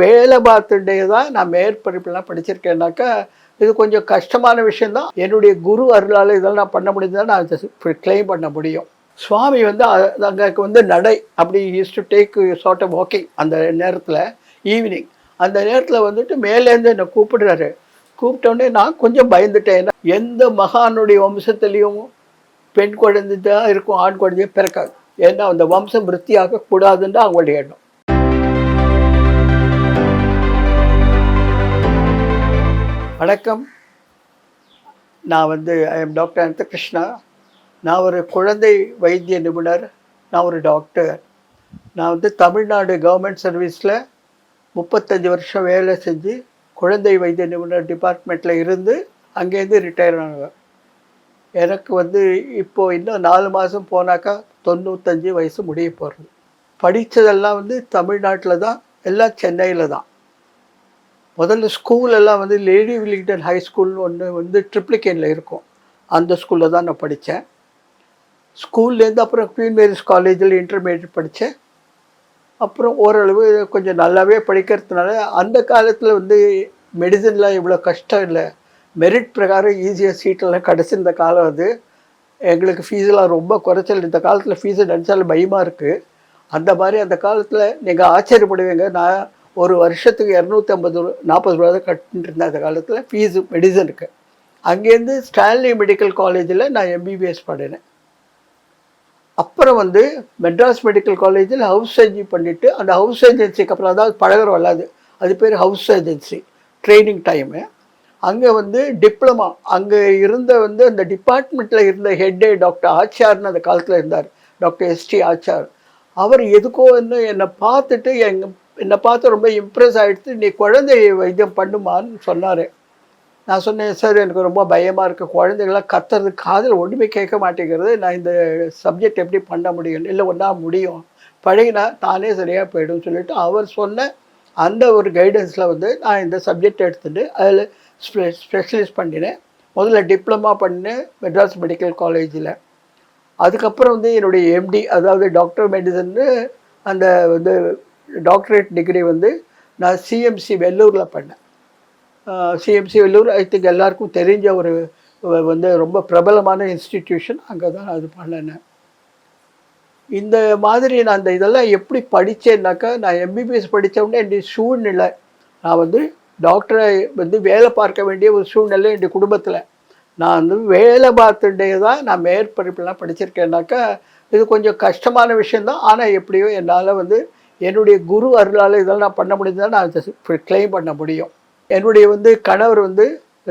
வேலை பார்த்துட்டே தான் நான் மேற்படிப்புலாம் படிச்சிருக்கேன்னாக்கா இது கொஞ்சம் கஷ்டமான விஷயந்தான் என்னுடைய குரு அருளால் இதெல்லாம் நான் பண்ண முடிஞ்சதால் நான் கிளைம் பண்ண முடியும். சுவாமி வந்து அங்கே வந்து நடை அப்படி use to take sort of walking அந்த நேரத்தில் ஈவினிங் அந்த நேரத்தில் வந்துட்டு மேலேருந்து என்னை கூப்பிடுறாரு. கூப்பிட்டோடனே நான் கொஞ்சம் பயந்துட்டேன். எந்த மகானுடைய வம்சத்துலேயும் பெண் குழந்தை தான் இருக்கும் ஆண் குழந்தையும் பிறக்காது. ஏன்னா அந்த வம்சம் விருத்தியாக கூடாதுன்னு அவங்களுடைய எண்ணம். வணக்கம். நான் வந்து I am doctor Anantha Krishna நான் ஒரு குழந்தை வைத்திய நிபுணர். நான் ஒரு டாக்டர் நான் வந்து தமிழ்நாடு கவர்மெண்ட் சர்வீஸில் முப்பத்தஞ்சு வருஷம் வேலை செஞ்சு குழந்தை வைத்திய நிபுணர் டிபார்ட்மெண்ட்டில் இருந்து அங்கேருந்து ரிட்டையர் ஆனவர் எனக்கு வந்து இப்போது இன்னும் நாலு மாதம் போனாக்கா தொண்ணூத்தஞ்சு வயசு முடிய போகிறது படித்ததெல்லாம் வந்து தமிழ்நாட்டில் தான் எல்லாம் சென்னையில் தான். முதல்ல ஸ்கூலெல்லாம் வந்து லேடி வில்லிங்டன் ஹை ஸ்கூல் ஒன்று வந்து ட்ரிப்ளிகேனில் இருக்கும். அந்த ஸ்கூலில் தான் நான் படித்தேன். ஸ்கூல்லேருந்து அப்புறம் குவீன் மேரிஸ் காலேஜில் இன்டர்மீடியட் படித்தேன். அப்புறம் ஓரளவு கொஞ்சம் நல்லாவே படிக்கிறதுனால அந்த காலத்தில் வந்து மெடிசன்லாம் இவ்வளோ கஷ்டம் இல்லை. மெரிட் பிரகாரம் ஈஸியாக சீட்டெல்லாம் கிடச்சிருந்த காலம் அது. எங்களுக்கு ஃபீஸெல்லாம் ரொம்ப குறைச்சல். இந்த காலத்தில் ஃபீஸை நினச்சாலும் பயமாக இருக்குது அந்த மாதிரி அந்த காலத்தில் நீங்கள் ஆச்சரியப்படுவீங்க. நான் ஒரு வருஷத்துக்கு இரநூத்தி ஐம்பது நாற்பது ரூபா தான் கட்டிட்டு இருந்தேன் அந்த காலத்தில். ஃபீஸு மெடிசனுக்கு அங்கேருந்து ஸ்டான்லி மெடிக்கல் காலேஜில் நான் எம்பிபிஎஸ் பண்ணினேன் அப்புறம் வந்து மெட்ராஸ் மெடிக்கல் காலேஜில் ஹவுஸ் சர்ஜரி பண்ணிவிட்டு அந்த ஹவுஸ் ஏஜென்சிக்கு அப்புறம் அதாவது பழகிற வராது அது பேர் ஹவுஸ் ஏஜென்சி ட்ரைனிங் டைமு அங்கே வந்து டிப்ளமா அங்கே இருந்த வந்து அந்த டிபார்ட்மெண்ட்டில் இருந்த ஹெட்டே டாக்டர் ஆச்சார்னு அந்த காலத்தில் இருந்தார். Doctor ST ஆச்சார். அவர் எதுக்கோ வந்து என்னை பார்த்துட்டு எங்கள் என்னை பார்த்து ரொம்ப இம்ப்ரெஸ் ஆகிடுச்சு நீ குழந்தை வைத்தியம் பண்ணுமான்னு சொன்னார். நான் சொன்னேன் சார் எனக்கு ரொம்ப பயமாக இருக்குது குழந்தைகளாம் கத்துறது காதில் ஒன்றுமே கேட்க மாட்டேங்கிறது. நான் இந்த சப்ஜெக்ட் எப்படி பண்ண முடியும்? இல்லை ஒன்றா முடியும். பழகினா தானே சரியாக போயிடும் சொல்லிட்டு அவர் சொன்ன அந்த ஒரு கைடன்ஸில் வந்து நான் இந்த சப்ஜெக்ட் எடுத்துட்டு அதில் ஸ்பெ ஸ்பெஷலிஸ்ட் பண்ணினேன். முதல்ல டிப்ளமா பண்ணேன் மெட்ராஸ் மெடிக்கல் காலேஜில் அதுக்கப்புறம் வந்து என்னுடைய எம்டி அதாவது டாக்டர் மெடிசன்னு அந்த வந்து டாக்டரேட் டிகிரி வந்து நான் சிஎம்சி வெள்ளூரில் பண்ணேன். சிஎம்சி வெள்ளூர் ஐ திங்க் எல்லாருக்கும் தெரிஞ்ச ஒரு வந்து ரொம்ப பிரபலமான இன்ஸ்டிடியூஷன் அங்கே தான் அது பண்ணினேன் இந்த மாதிரி நான் அந்த இதெல்லாம் எப்படி படித்தேன்னாக்கா நான் எம்பிபிஎஸ் படித்தவொடனே என்னுடைய சூழ்நிலை நான் வந்து டாக்டரை வந்து வேலை பார்க்க வேண்டிய ஒரு சூழ்நிலை என்னுடைய குடும்பத்தில். நான் வந்து வேலை பார்த்துட்டே தான் நான் மேற்படிப்புலாம் படிச்சிருக்கேன்னாக்கா இது கொஞ்சம் கஷ்டமான விஷயந்தான் ஆனால் எப்படியோ என்னால் வந்து என்னுடைய குரு அருளால் இதெல்லாம் நான் பண்ண முடிஞ்சதால் நான் கிளைம் பண்ண முடியும். என்னுடைய வந்து கணவர் வந்து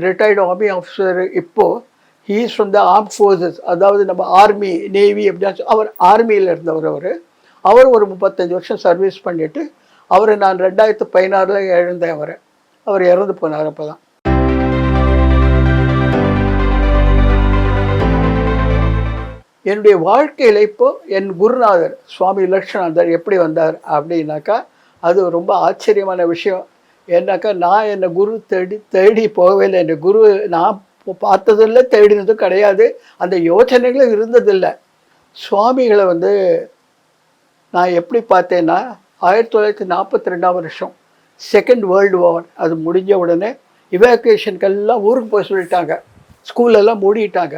ரிட்டையர்டு ஆர்மி ஆஃபீஸர் இப்போது he's from the arm forces அதாவது நம்ம ஆர்மி நேவி எப்படியாச்சும் அவர் ஆர்மியில் இருந்தவர் அவர். அவர் ஒரு முப்பத்தஞ்சு வருஷம் சர்வீஸ் பண்ணிவிட்டு அவரை நான் ரெண்டாயிரத்து பதினாறில் இழந்தேன் அவரை. அவர் இறந்து போனார் அப்போ தான் என்னுடைய வாழ்க்கையில் இப்போ என் குருநாதர் சுவாமி லட்சுமணாந்தர் எப்படி வந்தார் அப்படின்னாக்கா அது ரொம்ப ஆச்சரியமான விஷயம். ஏன்னாக்கா நான் என்னை குரு தேடி தேடி போகவே இல்லை. என் குரு நான் பார்த்ததில்லை தேடினதும் கிடையாது. அந்த யோசனைகளும் இருந்ததில்லை. சுவாமிகளை வந்து நான் எப்படி பார்த்தேன்னா ஆயிரத்தி தொள்ளாயிரத்தி நாற்பத்தி ரெண்டாம் வருஷம் செகண்ட் வேர்ல்டு வார் அது முடிஞ்ச உடனே இவாக்குவேஷனுக்கெல்லாம் ஊருக்கு போய் சொல்லிட்டாங்க. ஸ்கூலெல்லாம் மூடிட்டாங்க.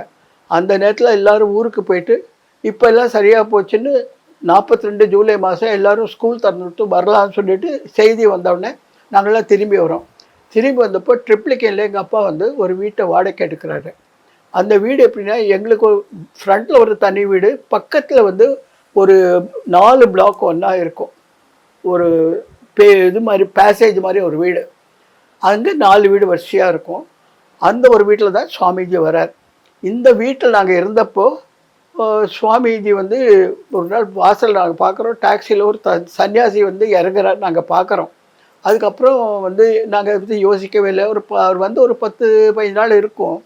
அந்த நேரத்தில் எல்லோரும் ஊருக்கு போயிட்டு இப்போ எல்லாம் சரியாக போச்சுன்னு நாற்பத்தி ரெண்டு ஜூலை மாதம் எல்லோரும் ஸ்கூல் திறந்துட்டு வரலான்னு சொல்லிட்டு செய்தி வந்தவுடனே நாங்களாம் திரும்பி வரோம். திரும்பி வந்தப்போ ட்ரிப்ளிகேனில் எங்கள் அப்பா வந்து ஒரு வீட்டை வாடகை எடுக்கிறாரு. அந்த வீடு எப்படின்னா எங்களுக்கு ஃப்ரண்ட்டில் ஒரு தனி வீடு பக்கத்தில் வந்து ஒரு நாலு பிளாக் ஒன்றா இருக்கும். ஒரு பே இது மாதிரி பேசேஜ் மாதிரி ஒரு வீடு. அங்கே நாலு வீடு வரிசையாக இருக்கும். அந்த ஒரு வீட்டில் தான் சுவாமிஜி வரார் இந்த வீட்டில் நாங்கள் இருந்தப்போ சுவாமிஜி வந்து ஒரு நாள் வாசல் நாங்கள் பார்க்குறோம் டாக்ஸியில் ஒரு த சன்னியாசி வந்து இறங்குற நாங்கள் பார்க்குறோம் அதுக்கப்புறம் வந்து நாங்கள் வந்து யோசிக்கவே இல்லை. ஒரு அவர் வந்து ஒரு பத்து பதினஞ்சு நாள் இருக்கும்.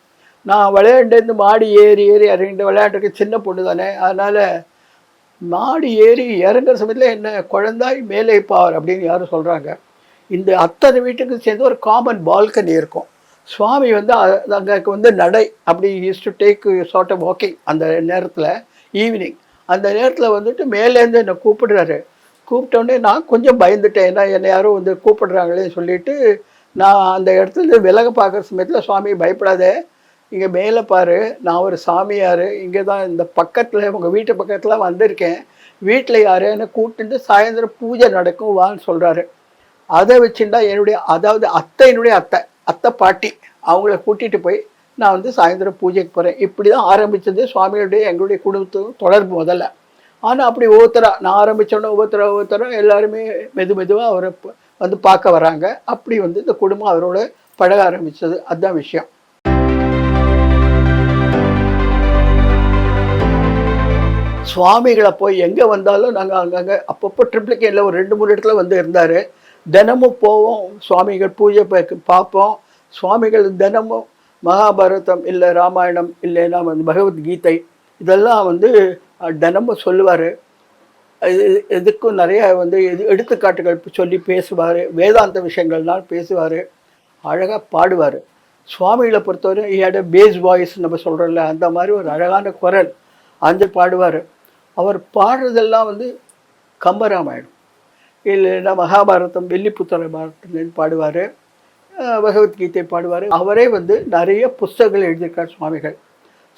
நான் விளையாண்டு மாடி ஏறி ஏறி இறங்கிட்டு விளையாட்டுக்கு சின்ன பொண்ணு தானே. அதனால் மாடி ஏறி இறங்குற சமயத்தில் என்ன குழந்தாய் மேலே பார் அப்படின்னு யாரும் சொல்கிறாங்க இந்த அத்தனை வீட்டுக்கு சேர்ந்து ஒரு காமன் பால்கனி இருக்கும். சுவாமி வந்து அங்கே வந்து நடை அப்படி use to take sort of walking அந்த நேரத்தில் ஈவினிங் அந்த நேரத்தில் வந்துட்டு மேலேருந்து என்னை கூப்பிடுறாரு. கூப்பிட்டோடனே நான் கொஞ்சம் பயந்துட்டேன். ஏன்னா என்னை யாரும் வந்து கூப்பிடுறாங்களேன்னு சொல்லிட்டு நான் அந்த இடத்துல விலக பார்க்குற சமயத்தில் சுவாமி பயப்படாத இங்கே மேலே பாரு நான் ஒரு சாமியார் இங்கே தான் இந்த பக்கத்தில் உங்கள் வீட்டு பக்கத்தில் வந்திருக்கேன். வீட்டில் யாரையான கூப்பிட்டு சாயந்தரம் பூஜை நடக்கும் வான்னு சொல்கிறாரு அதை வச்சுட்டா என்னுடைய அதாவது அத்தையினுடைய அத்தை. அத்தை பாட்டி அவங்கள கூட்டிகிட்டு போய் நான் வந்து சாயந்தரம் பூஜைக்கு போகிறேன் இப்படி தான் ஆரம்பித்தது சுவாமியுடைய எங்களுடைய குடும்பத்துக்கும் தொடர்பு முதல்ல. ஆனால் அப்படி ஒவ்வொருத்தராக நான் ஆரம்பித்தோன்னே ஒவ்வொருத்தர ஒவ்வொருத்தரும் எல்லாருமே மெது மெதுவாக அவரை வந்து பார்க்க வராங்க. அப்படி வந்து இந்த குடும்பம் அவரோட பழக ஆரம்பித்தது அதுதான் விஷயம். சுவாமிகளை போய் எங்கே வந்தாலும் நாங்கள் அங்கங்கே அப்பப்போ ட்ரிப்ளிகேனில் ஒரு ரெண்டு மூணு இடத்துல வந்து இருந்தார். தினமும் போவோம் சுவாமிகள் பூஜை பார்ப்போம். சுவாமிகள் தினமும் மகாபாரதம் இல்லை ராமாயணம் இல்லைன்னா வந்து பகவத்கீதை இதெல்லாம் வந்து தினமும் சொல்லுவார். இதுக்கும் நிறைய வந்து எது எடுத்துக்காட்டுகள் சொல்லி பேசுவார். வேதாந்த விஷயங்கள்லாம் பேசுவார். அழகாக பாடுவார். சுவாமிகளை பொறுத்தவரை ஏட பேஸ் வாய்ஸ் நம்ம சொல்கிறோம்ல அந்த மாதிரி ஒரு அழகான குரல். அந்த பாடுவார். அவர் பாடுறதெல்லாம் வந்து கம்பராமாயணம். இல்லைன்னா மகாபாரதம் வெள்ளிப்புத்தர பாரதம்னு பாடுவார். பகவத்கீதை பாடுவார். அவரே வந்து நிறைய புஸ்தகங்கள் எழுதியிருக்கார் சுவாமிகள்.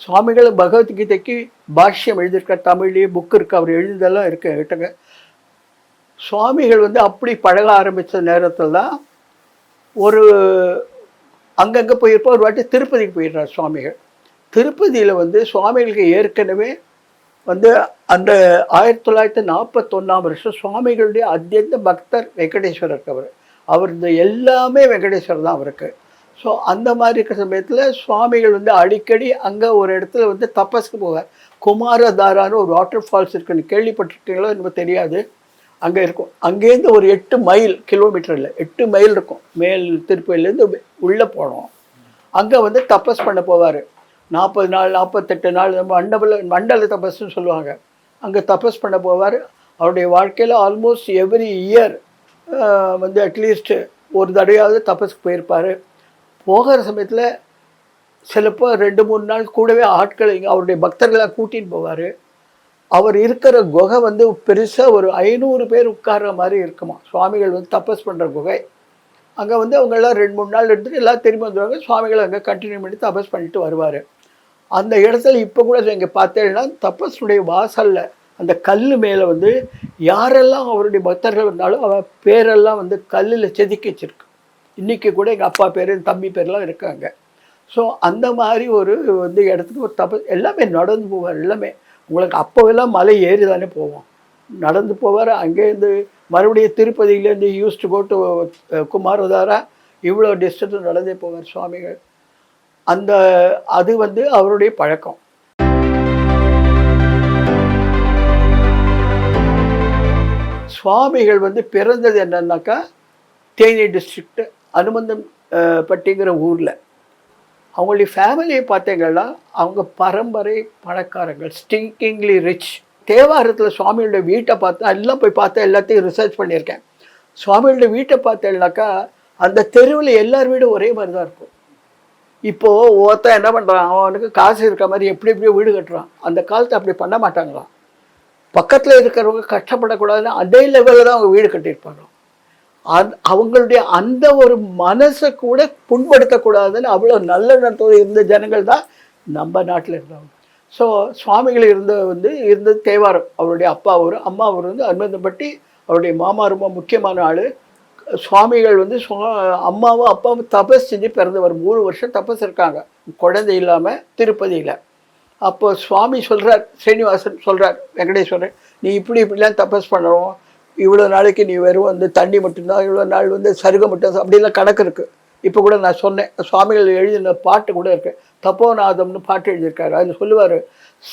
சுவாமிகள் பகவத்கீதைக்கு பாஷ்யம் எழுதியிருக்கார் தமிழ்லேயே புக் இருக்குது அவர் எழுதியதெல்லாம் இருக்கு கிட்டங்க சுவாமிகள் வந்து அப்படி பழக ஆரம்பித்த நேரத்தில் தான் ஒரு அங்கங்கே போயிருப்போம் ஒரு வாட்டி திருப்பதிக்கு போயிடுறார் சுவாமிகள். திருப்பதியில் வந்து சுவாமிகளுக்கு ஏற்கனவே வந்து அந்த ஆயிரத்தி தொள்ளாயிரத்தி நாற்பத்தொன்னாம் வருஷம் சுவாமிகளுடைய அத்தியந்த பக்தர் வெங்கடேஸ்வரர் அவர். அவர் இந்த எல்லாமே வெங்கடேஸ்வரர் தான் அவருக்கு. ஸோ அந்த மாதிரி இருக்கிற சமயத்தில் சுவாமிகள் வந்து அடிக்கடி அங்கே ஒரு இடத்துல வந்து தபஸ்க்கு போவார். குமாரதாரான்னு ஒரு வாட்டர் ஃபால்ஸ் இருக்குன்னு கேள்விப்பட்டிருக்கீங்களோ எனக்கு தெரியாது. அங்கே இருக்கும். அங்கேருந்து ஒரு எட்டு மைல் கிலோமீட்டர் இல்லை எட்டு மைல் இருக்கும். மேல் திருப்பதியிலேருந்து உள்ளே போனோம். அங்கே வந்து தபஸ் பண்ண போவார். நாற்பது நாள் நாற்பத்தெட்டு நாள் நம்ம மண்டபல மண்டல தபஸ்ன்னு சொல்லுவாங்க. அங்கே தபஸ் பண்ண போவார். அவருடைய வாழ்க்கையில் ஆல்மோஸ்ட் எவ்ரி இயர் வந்து அட்லீஸ்ட்டு ஒரு தடையாவது தபஸ்க்கு போயிருப்பார். போகிற சமயத்தில் சிலப்போ ரெண்டு மூணு நாள் கூடவே ஆட்களை அவருடைய பக்தர்களை கூட்டின்னு போவார். அவர் இருக்கிற குகை வந்து பெருசாக ஒரு ஐநூறு பேர் உட்கார்ற மாதிரி இருக்குமா. சுவாமிகள் வந்து தபஸ் பண்ணுற குகை. அங்கே வந்து அவங்கெல்லாம் ரெண்டு மூணு நாள் எடுத்துட்டு எல்லாம் திரும்பி வந்துடுவாங்க சுவாமிகள் அங்கே கண்டினியூ பண்ணி தபஸ் பண்ணிட்டு வருவார். அந்த இடத்துல இப்போ கூட இங்கே பார்த்தேன்னா தபஸுடைய வாசலில் அந்த கல் மேலே வந்து யாரெல்லாம் அவருடைய பக்தர்கள் இருந்தாலும் அவன் பேரெல்லாம் வந்து கல்லில் செதுக்கி வச்சிருக்கு. இன்றைக்கி கூட எங்கள் அப்பா பேர் என் தம்பி பேர்லாம் இருக்காங்க. ஸோ அந்த மாதிரி ஒரு வந்து இடத்துக்கு ஒரு தபஸ் எல்லாமே நடந்து போவார் எல்லாமே. உங்களுக்கு அப்போவெல்லாம் மலை ஏறி தானே போவோம். நடந்து போவார் அங்கேருந்து மறுபடியும் திருப்பதியிலேருந்து use to go to Kumaradhara இவ்வளோ டிஸ்டன்ஸ் நடந்தே போவார் சுவாமிகள். அந்த அது வந்து அவருடைய பழக்கம். சுவாமிகள் வந்து பிறந்தது என்னன்னாக்கா தேனி டிஸ்ட்ரிக்ட் அனுமந்தம் பட்டிங்கிற ஊரில். அவங்களுடைய ஃபேமிலியை பார்த்தீங்கன்னா அவங்க பரம்பரை பணக்காரங்கள் ஸ்டிங்கிங்லி ரிச் தேவாரத்தில் சுவாமியோட வீட்டை பார்த்தா எல்லாம் போய் பார்த்தா எல்லாத்தையும் ரிசர்ச் பண்ணியிருக்கேன். சுவாமியோட வீட்டை பார்த்தேன்னாக்கா அந்த தெருவில் எல்லார் வீடும் ஒரே மாதிரி தான் இருக்கும். இப்போது ஒருத்தன் என்ன பண்ணுறான் அவனுக்கு காசு இருக்க மாதிரி எப்படி எப்படியோ வீடு கட்டுறான். அந்த காலத்தை அப்படி பண்ண மாட்டாங்களாம். பக்கத்தில் இருக்கிறவங்க கஷ்டப்படக்கூடாதுன்னு அதே லெவலில் தான் அவங்க வீடு கட்டியிருப்பாங்க. அந் அவங்களுடைய அந்த ஒரு மனசை கூட புண்படுத்தக்கூடாதுன்னு அவ்வளோ நல்ல நடத்தோடு இருந்த ஜனங்கள் தான் நம்ம நாட்டில் இருந்தவங்க. ஸோ சுவாமிகள் இருந்த வந்து இருந்தது தேவாரம். அவருடைய அப்பா ஒரு அம்மா அவர் வந்து அனுமந்தப்பட்டி அவருடைய மாமா ரொம்ப முக்கியமான ஆள். சுவாமிகள் வந்து சுவா- அம்மாவும் அப்பாவும் தபஸ் செஞ்சு பிறந்தவர் மூணு வருஷம் தபஸ் இருக்காங்க. குழந்தை இல்லாமல் திருப்பதியில். அப்போ சுவாமி சொல்கிறார் ஸ்ரீனிவாசன் சொல்கிறார் வெங்கடேஸ்வரன் நீ இப்படி இப்படிலாம் தபஸ் பண்ணணும். இவ்வளோ நாளைக்கு நீ வெறும் வந்து தண்ணி மட்டும்தான் இவ்வளோ நாள் வந்து சருகம் மட்டும் அப்படிலாம் கணக்கு இருக்குது இப்போ கூட நான் சொன்னேன். சுவாமிகள் எழுதின பாட்டு கூட இருக்குது தப்போநாதம்னு பாட்டு எழுதியிருக்காரு. அதில் சொல்லுவார்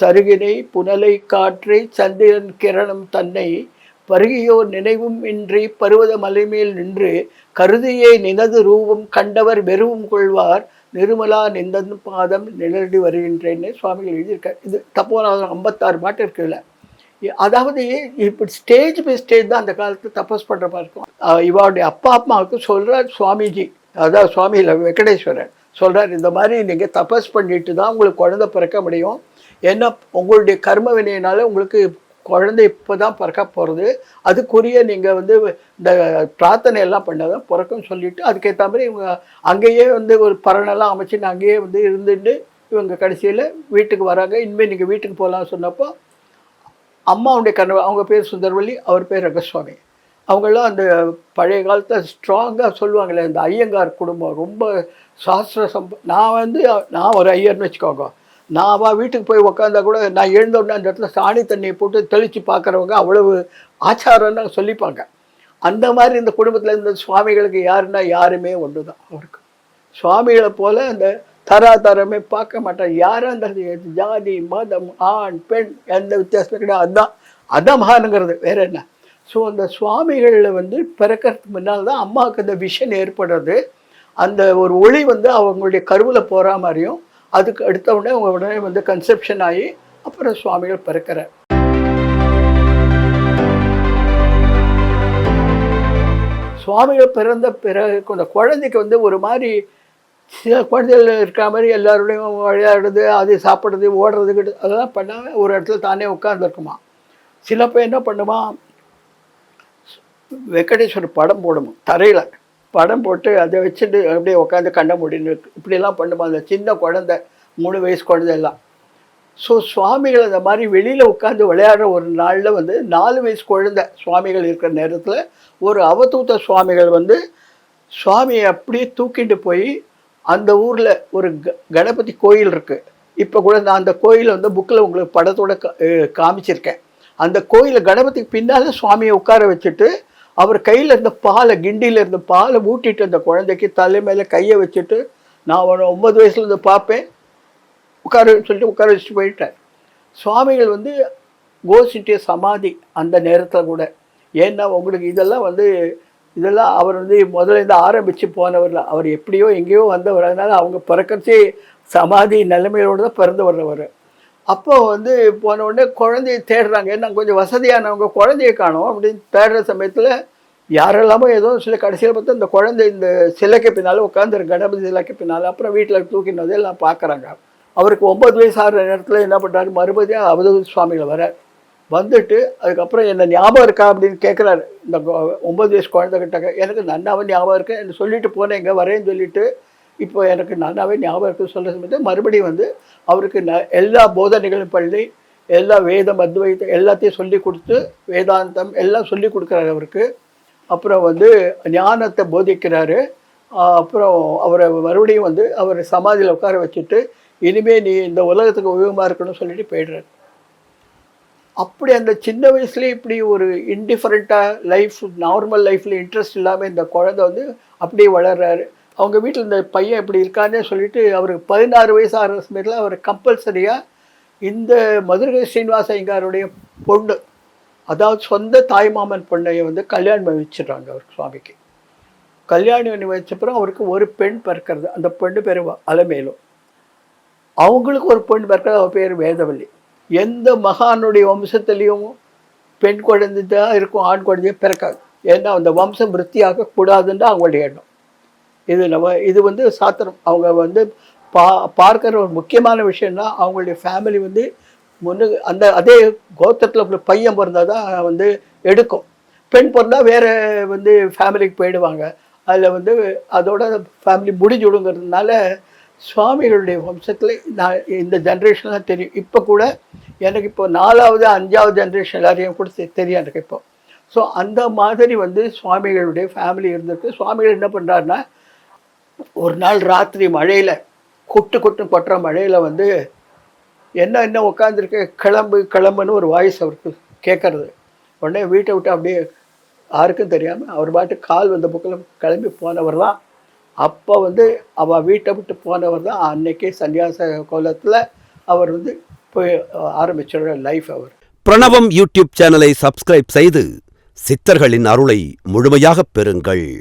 சருகினை புனலை காற்றை சந்திரன் கிரணம் தன்னை பருகியோர் நினைவும் இன்றி பருவத மலைமேல் நின்று கருதியே நினது ரூபம் கண்டவர் வெறுவும் கொள்வார். நிருமலா நிந்தன் பாதம் நிழலடி வருகின்றேன்னு சுவாமிகள் எழுதியிருக்கார். இது தப்போராதம் ஐம்பத்தாறு பாட்டு இருக்குல்ல அதாவது இப்படி ஸ்டேஜ் பை ஸ்டேஜ் தான் அந்த காலத்தில் தபஸ் பண்ணுற மாதிரி இருக்கும். இவாளுடைய இவருடைய அப்பா அம்மாவுக்கு சொல்கிறார் சுவாமிஜி. அதாவது சுவாமி வெங்கடேஸ்வரன் வெங்கடேஸ்வரர் சொல்கிறார் இந்த மாதிரி நீங்கள் தபஸ் பண்ணிட்டு தான் உங்களுக்கு குழந்தை பிறக்க முடியும். ஏன்னா உங்களுடைய கர்ம வினையினால உங்களுக்கு குழந்தை இப்போ தான் பிறக்க போகிறது அதுக்குரிய நீங்கள் வந்து இந்த பிரார்த்தனை எல்லாம் பண்ணாதான் பிறக்கும் சொல்லிவிட்டு அதுக்கேற்ற மாதிரி இவங்க அங்கேயே வந்து ஒரு பரணெல்லாம் அமைச்சு அங்கேயே வந்து இருந்துட்டு இவங்க கடைசியில் வீட்டுக்கு வராங்க. இனிமேல் நீங்கள் வீட்டுக்கு போகலாம்னு சொன்னப்போ அம்மாவுடைய கணவர் அவங்க பேர் சுந்தர்வள்ளி அவர் பேர் ரங்கசுவாமி. அவங்களாம் அந்த பழைய காலத்தில் ஸ்ட்ராங்காக சொல்லுவாங்களே இந்த ஐயங்கார் குடும்பம் ரொம்ப சாஸ்திர சம்ப நான் வந்து நான் ஒரு ஐயர்னு வச்சுக்கோங்க. நான் அவள் வீட்டுக்கு போய் உக்காந்தா கூட நான் எழுந்தோடனே அந்த இடத்துல சாணி தண்ணியை போட்டு தெளித்து பார்க்குறவங்க அவ்வளவு ஆச்சாரம்னு சொல்லிப்பாங்க. அந்த மாதிரி இந்த குடும்பத்தில் இருந்த சுவாமிகளுக்கு யாருன்னா யாருமே ஒன்று தான் அவருக்கு. சுவாமிகளை போல் அந்த தராதரமே பார்க்க மாட்டார். யாரும் அந்த ஜாதி மதம் ஆண் பெண் எந்த வித்தியாசமும் கிடையாது. அதுதான் அதான் மகானுங்கிறது. வேற என்ன? ஸோ அந்த சுவாமிகளில் வந்து பிறக்கிறதுக்கு முன்னால் தான் அம்மாவுக்கு அந்த விஷன் ஏற்படுறது. அந்த ஒரு ஒளி வந்து அவங்களுடைய கருவில் போகிற மாதிரியும் அதுக்கு அடுத்த உடனே அவங்க உடனே வந்து கன்செப்ஷன் ஆகி அப்புறம் சுவாமிகள் பிறக்கிற சுவாமிகள் பிறந்த பிறகு அந்த குழந்தைக்கு வந்து ஒரு மாதிரி சில குழந்தைகள் இருக்கிற மாதிரி எல்லாரோடையும் விளையாடுறது அது சாப்பிட்றது ஓடுறது கிட்ட அதெல்லாம் பண்ணாமல் ஒரு இடத்துல தானே உட்காந்துருக்குமா பேர் என்ன பண்ணுமா? வெங்கடேஸ்வரர் படம் போடுமா தரையில். படம் போட்டு அதை வச்சுட்டு அப்படியே உட்காந்து கண்ண முடின்னு இப்படிலாம் பண்ணுமா? அந்த சின்ன குழந்தை மூணு வயசு குழந்தையெல்லாம். ஸோ சுவாமிகள் அந்த மாதிரி வெளியில் உட்காந்து விளையாடுற ஒரு நாளில் வந்து நாலு வயசு குழந்தை சுவாமிகள் இருக்கிற நேரத்தில் ஒரு அவதூத்த சுவாமிகள் வந்து சுவாமியை அப்படியே தூக்கிட்டு போய் அந்த ஊரில் ஒரு க கணபதி கோயில் இருக்குது இப்போ கூட நான் அந்த கோயிலை வந்து புக்கில் உங்களுக்கு படத்தோட காமிச்சிருக்கேன். அந்த கோயிலை கணபதிக்கு பின்னால் சுவாமியை உட்கார வச்சுட்டு அவர் கையில் இருந்த பாலை கிண்டியில் இருந்த பாலை ஊட்டிட்டு அந்த குழந்தைக்கு தலை மேலே கையை வச்சுட்டு நான் அவனை ஒன்பது வயசுல இருந்து பார்ப்பேன். உட்கார சொல்லிட்டு உட்கார வச்சுட்டு போயிட்டார். சுவாமிகள் வந்து கோசிட்டிய சமாதி அந்த நேரத்தில் கூட. ஏன்னா உங்களுக்கு இதெல்லாம் வந்து இதெல்லாம் அவர் வந்து முதல்ல இருந்து ஆரம்பித்து போனவர் அவர் எப்படியோ எங்கேயோ வந்தவர். அதனால் அவங்க பிறக்கச்சே சமாதி நிலைமையோடு தான் பிறந்து வர்றவர். அப்போ வந்து போன உடனே குழந்தைய தேடுறாங்க. ஏன்னா கொஞ்சம் வசதியானவங்க குழந்தைய காணோம் அப்படின்னு தேடுற சமயத்தில் யாரெல்லாமோ ஏதோ சில கடைசியில் பார்த்தா இந்த குழந்தை இந்த சிலைக்கு பின்னால் உட்காந்துரு கணபதி சிலைக்கு பின்னால். அப்புறம் வீட்டில் தூக்கினது எல்லாம் பார்க்குறாங்க. அவருக்கு ஒம்பது வயசு ஆகிற நேரத்தில் என்ன பண்ணுறாரு மறுபடியும் அவதூத சுவாமிகள் வர வந்துட்டு அதுக்கப்புறம் என்ன ஞாபகம் இருக்கா அப்படின்னு கேட்குறாரு இந்த ஒம்பது வயசு குழந்தைகிட்ட எனக்கு நன்னாவே ஞாபகம் இருக்கு. என்ன சொல்லிட்டு போனேங்க வரேன்னு சொல்லிட்டு இப்போ எனக்கு நல்லாவே ஞாபகம் இருக்குன்னு சொல்கிற சமயத்தில் மறுபடியும் வந்து அவருக்கு ந எல்லா போதனைகளும் பள்ளி எல்லா வேதம் அத்வைத்தம் எல்லாத்தையும் சொல்லி கொடுத்து வேதாந்தம் எல்லாம் சொல்லி கொடுக்குறாரு அவருக்கு. அப்புறம் வந்து ஞானத்தை போதிக்கிறாரு. அப்புறம் அவரை மறுபடியும் வந்து அவரை சமாதியில் உட்கார வச்சுட்டு இனிமேல் நீ இந்த உலகத்துக்கு உபயோகமாக இருக்கணும்னு சொல்லிட்டு போயிடுறாரு. அப்படி அந்த சின்ன வயசுலேயே இப்படி ஒரு இன்டிஃபரெண்ட்டாக லைஃப் நார்மல் லைஃப்பில் இன்ட்ரெஸ்ட் இல்லாமல் இந்த குழந்தை வந்து அப்படியே வளர்றாரு. அவங்க வீட்டில் இந்த பையன் இப்படி இருக்கானே சொல்லிட்டு அவருக்கு பதினாறு வயசு ஆகிற சமயத்தில் அவர் கம்பல்சரியாக இந்த மதுரை ஸ்ரீனிவாச ஐயங்காருடைய பொண்ணு அதாவது சொந்த தாய்மாமன் பொண்ணையை வந்து கல்யாணம் பண்ணி வச்சிடுறாங்க அவருக்கு சுவாமிக்கு. கல்யாணம் பண்ணி வச்சப்புறம் அவருக்கு ஒரு பெண் பிறக்கிறது அந்த பெண்ணு பேர் அலமேலும் அவங்களுக்கு ஒரு பெண் பிறக்கிறது அவர் பேர் வேதவல்லி. எந்த மகானுடைய வம்சத்துலேயும் பெண் குழந்தை தான் இருக்கும் ஆண் குழந்தையும் பிறக்காது. ஏன்னா அந்த வம்சம் விருத்தியாக கூடாதுன்னு அவங்களுடைய எண்ணம். இது நம்ம இது வந்து சாத்திரம். அவங்க வந்து பா பார்க்குற ஒரு முக்கியமான விஷயம்னா அவங்களுடைய ஃபேமிலி வந்து முன்னு அந்த அதே கோத்திரத்தில் பையன் பிறந்தால் தான் வந்து எடுக்கும். பெண் பிறந்தால் வேறு வந்து ஃபேமிலிக்கு போயிடுவாங்க. அதில் வந்து அதோட ஃபேமிலி முடிஞ்சு விடுங்கிறதுனால சுவாமிகளுடைய வம்சத்தில் நான் இந்த ஜென்ரேஷன்லாம் தெரியும். இப்போ கூட எனக்கு இப்போ நாலாவது அஞ்சாவது ஜென்ரேஷன் எல்லாரையும் கூட தெ- தெரியும் எனக்கு இப்போ. ஸோ அந்த மாதிரி வந்து சுவாமிகளுடைய ஃபேமிலி இருந்திருக்கு. சுவாமிகள் என்ன பண்ணுறாருன்னா ஒரு நாள் ராத்திரி மழையில் கொட்டு கொட்டு கொட்டுற மழையில் வந்து என்ன என்ன உட்காந்துருக்க கிளம்பு கிளம்புன்னு ஒரு வாய்ஸ் அவருக்கு கேட்கறது உடனே வீட்டை விட்டு அப்படியே யாருக்கும் தெரியாமல் அவர் பாட்டு கால் வந்த பக்கம் கிளம்பி போனவர் தான். அப்போ வந்து அவள் வீட்டை விட்டு போனவர் தான். அன்னைக்கே சன்னியாச கோலத்தில் அவர் வந்து போய் ஆரம்பிச்சோட லைஃப் அவர். பிரணவம் யூடியூப் சேனலை சப்ஸ்கிரைப் செய்து சித்தர்களின் அருளை முழுமையாகப் பெறுங்கள்.